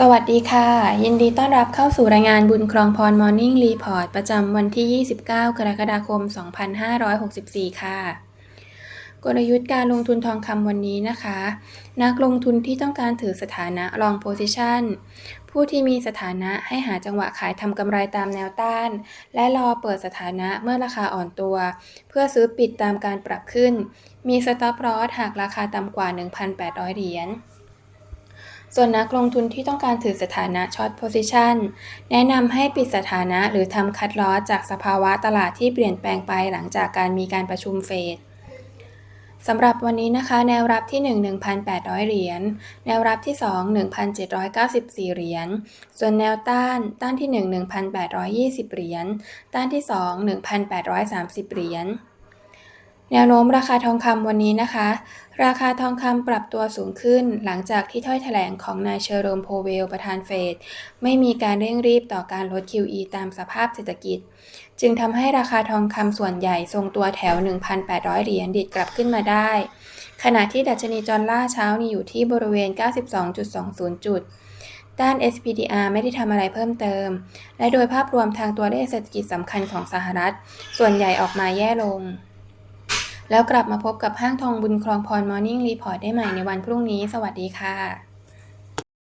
สวัสดีค่ะ ยินดีต้อนรับเข้าสู่รายงานบุญครองพรมอร์นิ่งรีพอร์ตประจำวันที่ 29 กรกฎาคม 2564 ค่ะ กลยุทธ์การลงทุนทองคำวันนี้นะคะ นักลงทุนที่ต้องการถือสถานะ long position ผู้ที่มีสถานะให้หาจังหวะขายทำกำไรตามแนวต้าน และรอเปิดสถานะเมื่อราคาอ่อนตัว เพื่อซื้อปิดตามการปรับขึ้น มี stop loss หากราคาต่ำกว่า 1,800 เหรียญ ส่วนนักลงทุนที่ต้องการถือสถานะ short position แนะนำให้ปิดสถานะหรือทำคัดลอสจากสภาวะตลาดที่เปลี่ยนแปลงไปหลังจากการมีการประชุมเฟดสำหรับวันนี้นะคะ แนวรับที่ 1 1,800 เหรียญ แนวรับที่ 2 1,794 เหรียญ ส่วนแนวต้าน ต้านที่ 1 1,820 เหรียญ ต้านที่ 2 1,830 เหรียญ แนวโน้มราคาทองคำวันนี้นะคะ ราคาทองคำปรับตัวสูงขึ้น หลังจากที่ถ้อยแถลงของนายเชอโรมโพเวล ประธานเฟดไม่มีการเร่งรีบต่อการลด QE ตามสภาพเศรษฐกิจ จึงทำให้ราคาทองคำส่วนใหญ่ทรงตัวแถว 1,800 เหรียญดิดกลับขึ้นมาได้ ขณะที่ดัชนีจอนลลาเช้านี้อยู่ที่บริเวณ 92.20 จุดด้าน SPDR ไม่ได้ทำอะไรเพิ่มเติม และโดยภาพรวมทางตัวเลขเศรษฐกิจสำคัญของสหรัฐ ส่วนใหญ่ออกมาแย่ลง แล้วกลับมาพบกับห้างทองบุญครองพรมอร์นิ่งรีพอร์ตได้ใหม่ในวันพรุ่งนี้ สวัสดีค่ะ